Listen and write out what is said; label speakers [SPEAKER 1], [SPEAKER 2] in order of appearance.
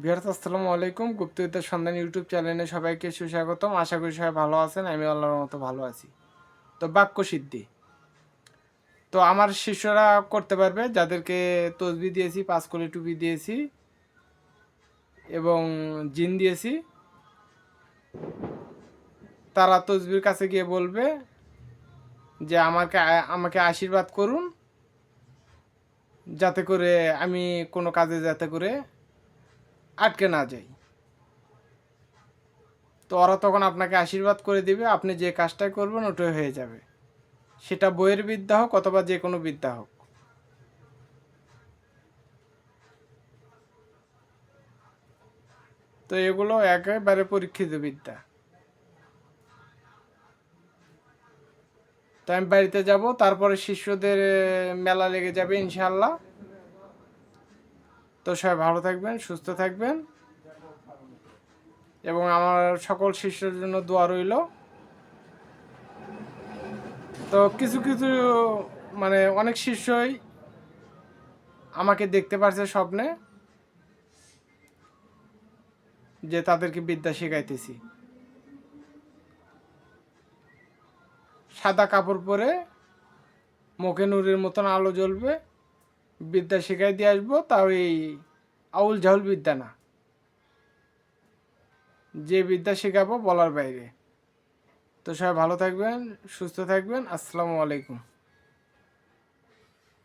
[SPEAKER 1] বিহার আসসালামু আলাইকুম। গুপ্তবিদ্যার সন্ধান ইউটিউব চ্যানেলে সবাইকে সুস্বাগতম। আশা করি সবাই ভালো আছেন আমি আল্লাহর মতো ভালো আছি। তো বাক্য সিদ্ধি। তো আমার শিষ্যরা করতে পারবে, যাদেরকে তসবি দিয়েছি, পাঁচ কলি টুপি দিয়েছি এবং জিন দিয়েছি। তারা তসবির কাছে গিয়ে বলবে যে, আমাকে আমাকে আশীর্বাদ করুন, যাতে করে আমি কোনো কাজে যাতে করে আটকে না যাই। তো ওরা তখন আপনাকে আশীর্বাদ করে দিবে, আপনি যে কাজটাই করবেন ওটাই হয়ে যাবে। সেটা বইয়ের বিদ্যা হোক অথবা যে কোনো বিদ্যা হোক। তো এগুলো একেবারে পরীক্ষিত বিদ্যা। তো আমি বাড়িতে যাব, তারপরে শিষ্যদের মেলা লেগে যাবে ইনশাল্লাহ তো সবাই ভালো থাকবেন, সুস্থ থাকবেন। এবং আমার সকল শিষ্যের জন্য দোয়া রইল। তো কিছু কিছু মানে অনেক শিষ্যই আমাকে দেখতে পারছে স্বপ্নে, যে তাদেরকে বিদ্যা শেখাইতেছি। সাদা কাপড় পরে মুখে নুরের মতন আলো জ্বলবে। বিদ্যা শেখাই দিয়ে আসব, তাও এই আউল ঝাউল বিদ্যা না। যে বিদ্যা শেখাবো বলার বাইরে। তো সবাই ভালো থাকবেন, সুস্থ থাকবেন, আসসালামু আলাইকুম।